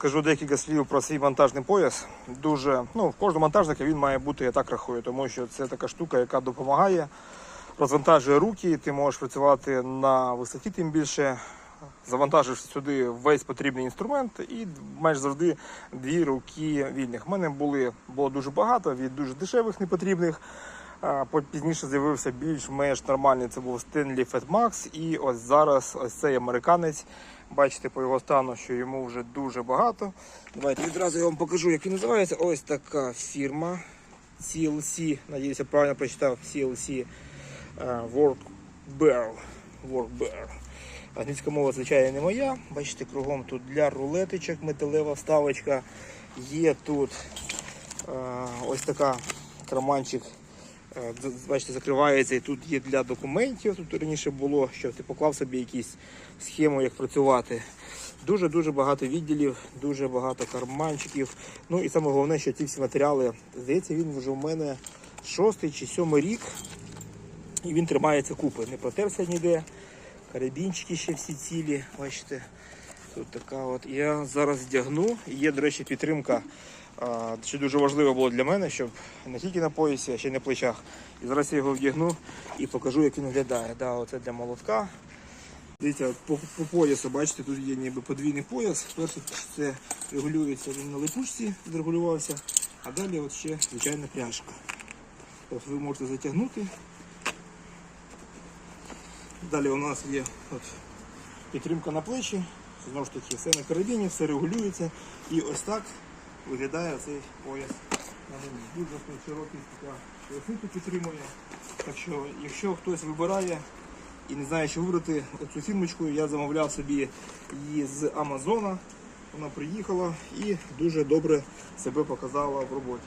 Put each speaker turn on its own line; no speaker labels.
Скажу декілька слів про свій монтажний пояс. Дуже, ну, в кожного монтажника він має бути, я так рахую, тому що це така штука, яка допомагає, розвантажує руки, ти можеш працювати на висоті, тим більше. Завантажиш сюди весь потрібний інструмент і маєш завжди дві руки вільних. У мене були, було дуже багато від дуже дешевих непотрібних. Пізніше з'явився більш-менш нормальний. Це був Stanley Fat Max. І ось зараз ось цей американець. Бачите по його стану, що йому вже дуже багато. Давайте відразу я вам покажу, як він називається. Ось така фірма CLC. Надіюся, правильно прочитав CLC е, Work Barrel. Work Barrel. Англійська мова, звичайно, не моя. Бачите, кругом тут для рулетичок металева вставочка. Є тут е, ось така карманчик. Е, Бачите, закривається і тут є для документів. Тут раніше було, що ти поклав собі якусь схему, як працювати. Дуже-дуже багато відділів, дуже багато карманчиків. Ну і саме головне, що ці всі матеріали, здається, він вже у мене шостий чи сьомий рік. І він тримається купи. Не протерся ніде. Карабінчики ще всі цілі. Бачите, тут така от. Я зараз вдягну. Є, до речі, підтримка. Що дуже важливо було для мене, щоб не тільки на поясі, а ще й на плечах. І зараз я його вдягну і покажу, як він виглядає. Да, оце для молотка. Дивіться, по, по поясу, бачите, тут є ніби подвійний пояс. Перше це регулюється він на липучці, зрегулювався, а далі от ще звичайна пряжка. Тобто ви можете затягнути. Далі у нас є от, підтримка на плечі. Знову ж таки, все на карабіні, все регулюється. І ось так виглядає цей пояс на мені. Дуже широкий така поясницю підтримує. Так що, якщо хтось вибирає і не знає, що вибрати, оцю фірмочку я замовляв собі її з Амазона. Вона приїхала і дуже добре себе показала в роботі.